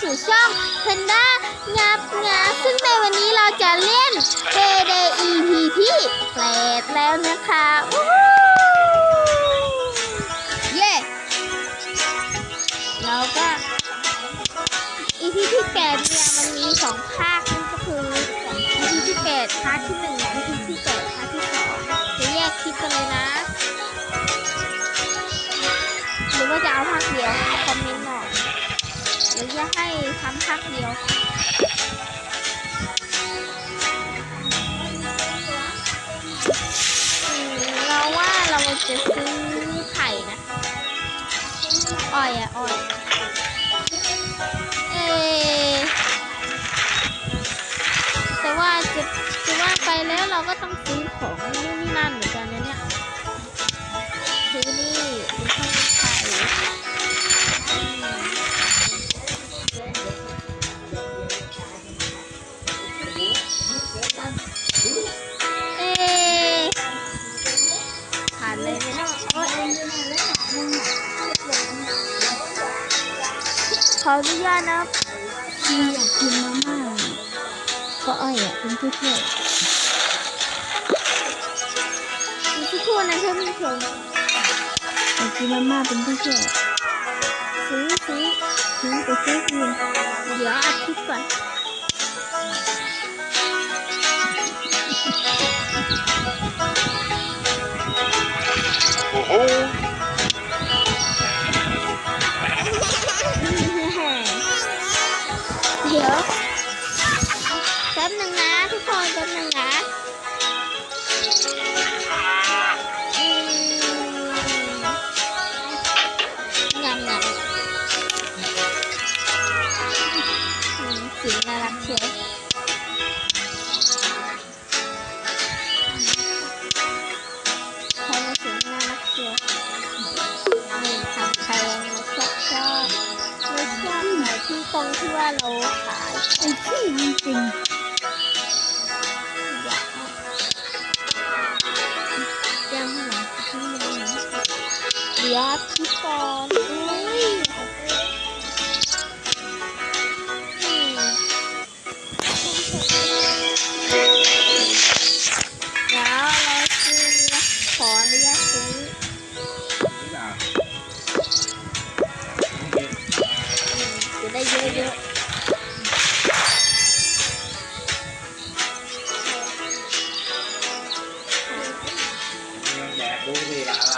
สู่ช่องเพนด้างับงาซึ่งในวันนี้เราจะเล่น p d EP ที่แปดแล้วนะคะวู้ฮู้เย้แล้วก็ EP ที่แปดเนี่ยมันมีสองภาคนั่นก็คือ EP ที่แปดพาร์ทที่หนึ่งและ EP ที่แปดพาร์ทที่สองจะแยกคลิปกันเลยนะ หรือว่าจะเอาภาคเดียวคอมเมนต์หน่อย หรือจะให้ทำภาคเดียวเราว่าเราจะซื้อไข่นะอ้อยอะอ้อยเอแต่ว่าจะจะว่าไปแล้วเราก็ต้องซื้อของ ขออนุญาตนะครับพี่อยากกินมาม่าเพราะอ้อยอะเป็นผู้ช่วยผู้ช่วยนะเพื่อนผู้ชมอยากกินมาม่าเป็นผู้ช่วยซื้อซื้อซื้อไปซื้อกินเดี๋ยวอัดคลิปก่อน เที่ตรงที่ว่าเราขายไอ้ที่จริงอยากเอายังหาที่ยังหนเดี๋ยวพี่ปอน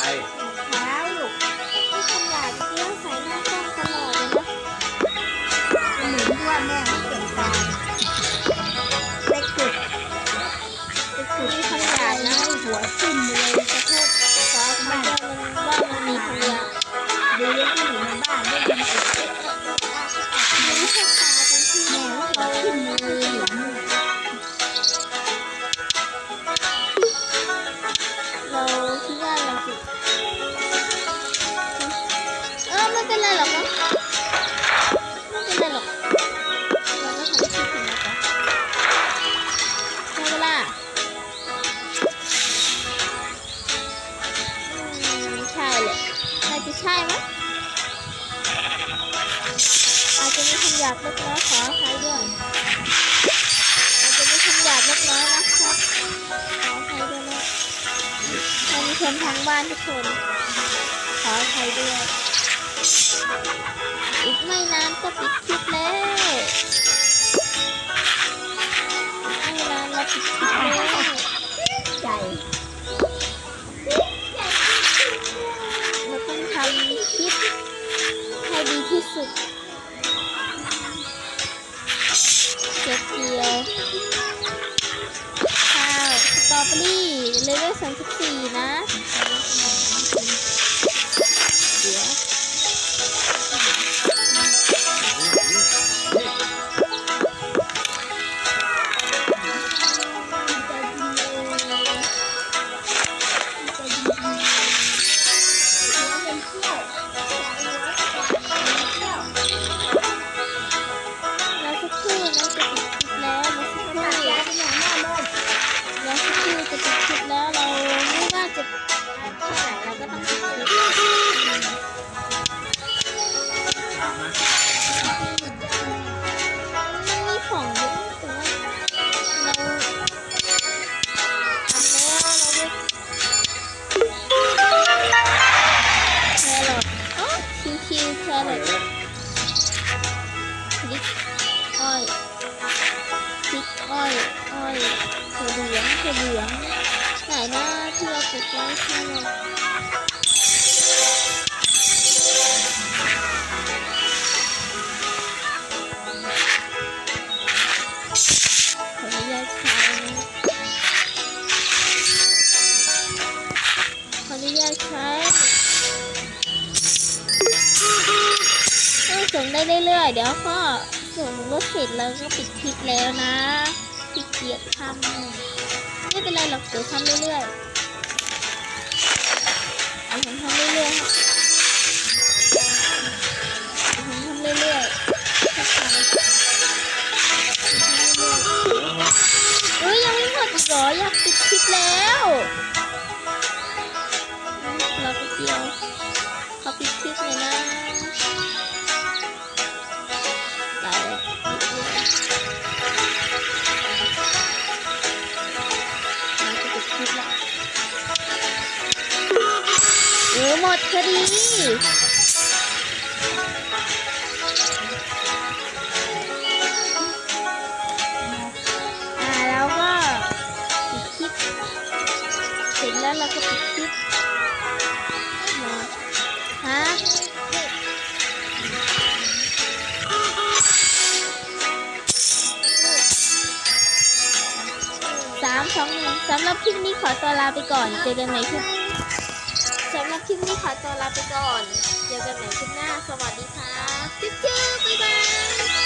สิละอะไรเท้าลูกที่ขยะเกี้ยวใส่หน้ากล้องตลอดเลยนะหมือนที่ว่าแม่ไม่เก่งตาไปขุดไปขุดที่ขยะนะหัวทิ่มเลยขอโทษขออภัยด้วยมันว่ามันมีขยะเดี๋ยวที่อยู่ในบ้านด้ยินเสียงไม่ใช่ตาเป็นที่แม่ว่าว่าหัวเราทิ่มเลยหลังเราาบเล็กน้อยขออภัยด้วยอาจจะมีคำหยาบเล็กน้อยนะครับขออภัยด้วยนะท่านผู้ชมทางบ้านทุกคน ขออภัยด้วย อีกไม่นานก็ปิดคลิปแล้วไม่นานเราปิดคลิปแล้วใจเราต้องทำคลิปให้ดีที่สุด เลเวลสามสิบสี่นะ ดแล้วเราไม่ว่าจะแค่ไหนเราก็ต้องทำมันมีของเยอะแต่ว่าเราทำแล้วเราแครอทอ๋อคิวคิวแครอทพริกอ้อยพริกอ้อยอ้อยถั่วเหลืองถั่วเหลือง ไหนนะที่เราปลูกไว้ที่เราขออนุญาตใช้นะขออนุญาตใช้ส่งได้เรื่อยๆ เดี๋ยวก็ส่งรถเสร็จแล้วก็ปิดคลิปแล้วนะขี้เกียจทำ ไม่เป็นไรหรอกเดี๋ยวทำเรื่อยๆเดี๋ยวผมทำเรื่อยๆเดี๋ยวผมทำเรื่อยๆเอออยยังไม่หมดอีกเหรออยากปิดคลิปแล้วรอไปเดียว ออหมดพอดีอ่าแล้วก็ปิดคลิป เสร็จแล้วเราก็ปิดคลิปมาฮะสามสองหนึ่งสำหรับคลิปนี้ขอตัวลาไปก่อน เจอกันใหม่คลิป คลิปนี้ขอตัวลาไปก่อน เจอกันใหม่คลิปหน้า สวัสดีค่ะจิ๊บจิ๊บบ๊ายบาย